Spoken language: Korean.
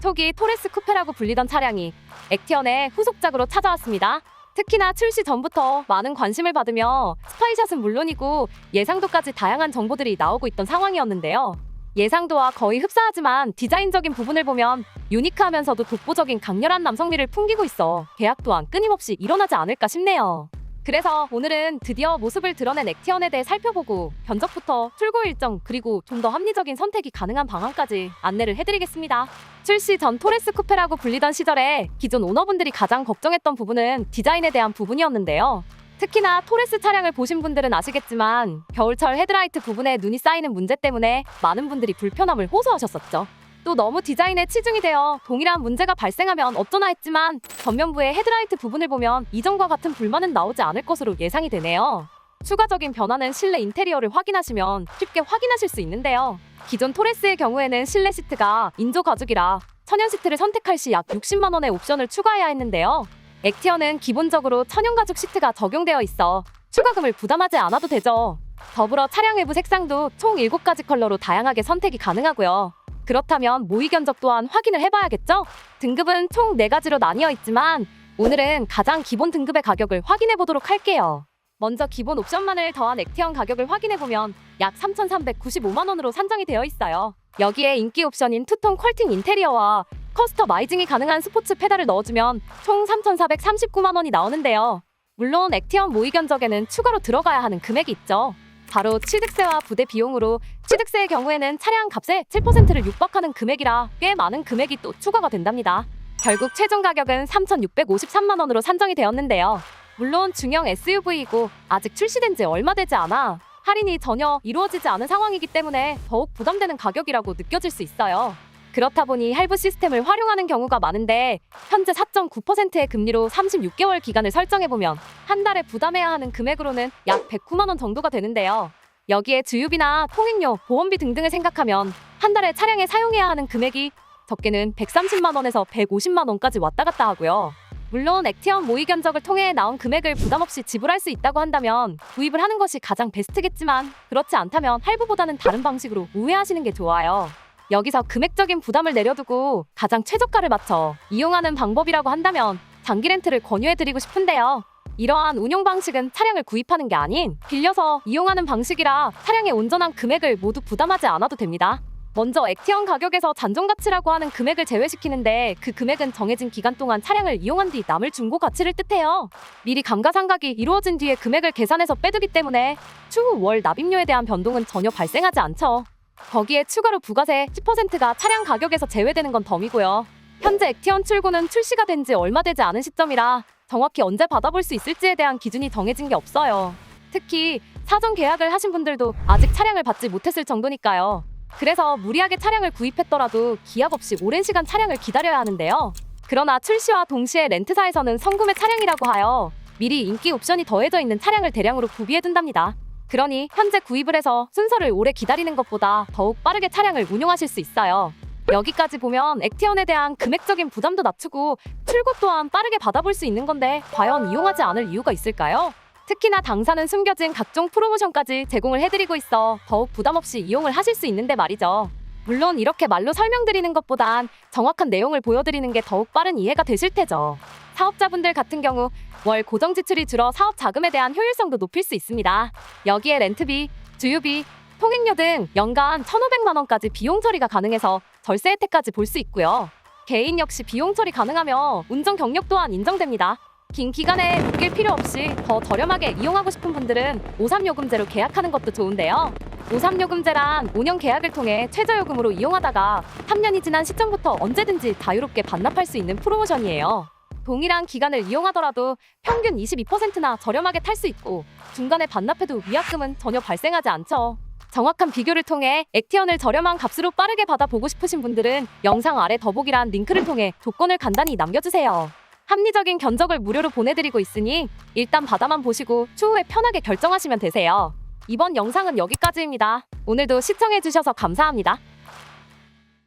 초기 토레스 쿠페라고 불리던 차량이 액티언의 후속작으로 찾아왔습니다. 특히나 출시 전부터 많은 관심을 받으며 스파이샷은 물론이고 예상도까지 다양한 정보들이 나오고 있던 상황이었는데요. 예상도와 거의 흡사하지만 디자인적인 부분을 보면 유니크하면서도 독보적인 강렬한 남성미를 풍기고 있어 계약 또한 끊임없이 일어나지 않을까 싶네요. 그래서 오늘은 드디어 모습을 드러낸 액티언에 대해 살펴보고 견적부터 출고 일정 그리고 좀 더 합리적인 선택이 가능한 방안까지 안내를 해드리겠습니다. 출시 전 토레스 쿠페라고 불리던 시절에 기존 오너분들이 가장 걱정했던 부분은 디자인에 대한 부분이었는데요. 특히나 토레스 차량을 보신 분들은 아시겠지만 겨울철 헤드라이트 부분에 눈이 쌓이는 문제 때문에 많은 분들이 불편함을 호소하셨었죠. 또 너무 디자인에 치중이 되어 동일한 문제가 발생하면 어쩌나 했지만 전면부의 헤드라이트 부분을 보면 이전과 같은 불만은 나오지 않을 것으로 예상이 되네요. 추가적인 변화는 실내 인테리어를 확인하시면 쉽게 확인하실 수 있는데요. 기존 토레스의 경우에는 실내 시트가 인조 가죽이라 천연 시트를 선택할 시 약 60만 원의 옵션을 추가해야 했는데요. 액티어는 기본적으로 천연 가죽 시트가 적용되어 있어 추가금을 부담하지 않아도 되죠. 더불어 차량 외부 색상도 총 7가지 컬러로 다양하게 선택이 가능하고요. 그렇다면 모의 견적 또한 확인을 해봐야겠죠? 등급은 총 4가지로 나뉘어 있지만 오늘은 가장 기본 등급의 가격을 확인해 보도록 할게요. 먼저 기본 옵션만을 더한 액티언 가격을 확인해 보면 약 3,395만 원으로 산정이 되어 있어요. 여기에 인기 옵션인 투톤 퀄팅 인테리어와 커스터마이징이 가능한 스포츠 페달을 넣어주면 총 3,439만 원이 나오는데요. 물론 액티언 모의 견적에는 추가로 들어가야 하는 금액이 있죠. 바로 취득세와 부대 비용으로 취득세의 경우에는 차량 값의 7%를 육박하는 금액이라 꽤 많은 금액이 또 추가가 된답니다. 결국 최종 가격은 3,653만 원으로 산정이 되었는데요. 물론 중형 SUV이고 아직 출시된 지 얼마 되지 않아 할인이 전혀 이루어지지 않은 상황이기 때문에 더욱 부담되는 가격이라고 느껴질 수 있어요. 그렇다 보니 할부 시스템을 활용하는 경우가 많은데 현재 4.9%의 금리로 36개월 기간을 설정해보면 한 달에 부담해야 하는 금액으로는 약 109만 원 정도가 되는데요. 여기에 주유비나 통행료, 보험비 등등을 생각하면 한 달에 차량에 사용해야 하는 금액이 적게는 130만 원에서 150만 원까지 왔다 갔다 하고요. 물론 액티언 모의 견적을 통해 나온 금액을 부담 없이 지불할 수 있다고 한다면 구입을 하는 것이 가장 베스트겠지만 그렇지 않다면 할부보다는 다른 방식으로 우회하시는 게 좋아요. 여기서 금액적인 부담을 내려두고 가장 최저가를 맞춰 이용하는 방법이라고 한다면 장기 렌트를 권유해드리고 싶은데요. 이러한 운용 방식은 차량을 구입하는 게 아닌 빌려서 이용하는 방식이라 차량의 온전한 금액을 모두 부담하지 않아도 됩니다. 먼저 액티언 가격에서 잔존 가치라고 하는 금액을 제외시키는데 그 금액은 정해진 기간 동안 차량을 이용한 뒤 남을 중고 가치를 뜻해요. 미리 감가상각이 이루어진 뒤에 금액을 계산해서 빼두기 때문에 추후 월 납입료에 대한 변동은 전혀 발생하지 않죠. 거기에 추가로 부가세 10%가 차량 가격에서 제외되는 건 덤이고요. 현재 액티언 출고는 출시가 된 지 얼마 되지 않은 시점이라 정확히 언제 받아볼 수 있을지에 대한 기준이 정해진 게 없어요. 특히 사전 계약을 하신 분들도 아직 차량을 받지 못했을 정도니까요. 그래서 무리하게 차량을 구입했더라도 기약 없이 오랜 시간 차량을 기다려야 하는데요. 그러나 출시와 동시에 렌트사에서는 성구매 차량이라고 하여 미리 인기 옵션이 더해져 있는 차량을 대량으로 구비해둔답니다. 그러니 현재 구입을 해서 순서를 오래 기다리는 것보다 더욱 빠르게 차량을 운용하실 수 있어요. 여기까지 보면 액티언에 대한 금액적인 부담도 낮추고 출고 또한 빠르게 받아볼 수 있는 건데 과연 이용하지 않을 이유가 있을까요? 특히나 당사는 숨겨진 각종 프로모션까지 제공을 해드리고 있어 더욱 부담 없이 이용을 하실 수 있는데 말이죠. 물론 이렇게 말로 설명드리는 것보단 정확한 내용을 보여드리는 게 더욱 빠른 이해가 되실 테죠. 사업자분들 같은 경우 월 고정 지출이 줄어 사업 자금에 대한 효율성도 높일 수 있습니다. 여기에 렌트비, 주유비, 통행료 등 연간 1,500만 원까지 비용 처리가 가능해서 절세 혜택까지 볼 수 있고요. 개인 역시 비용 처리 가능하며 운전 경력 또한 인정됩니다. 긴 기간에 묶일 필요 없이 더 저렴하게 이용하고 싶은 분들은 53요금제로 계약하는 것도 좋은데요. 53요금제란 5년 계약을 통해 최저요금으로 이용하다가 3년이 지난 시점부터 언제든지 자유롭게 반납할 수 있는 프로모션이에요. 동일한 기간을 이용하더라도 평균 22%나 저렴하게 탈 수 있고 중간에 반납해도 위약금은 전혀 발생하지 않죠. 정확한 비교를 통해 액티언을 저렴한 값으로 빠르게 받아보고 싶으신 분들은 영상 아래 더보기란 링크를 통해 조건을 간단히 남겨주세요. 합리적인 견적을 무료로 보내드리고 있으니 일단 받아만 보시고 추후에 편하게 결정하시면 되세요. 이번 영상은 여기까지입니다. 오늘도 시청해주셔서 감사합니다.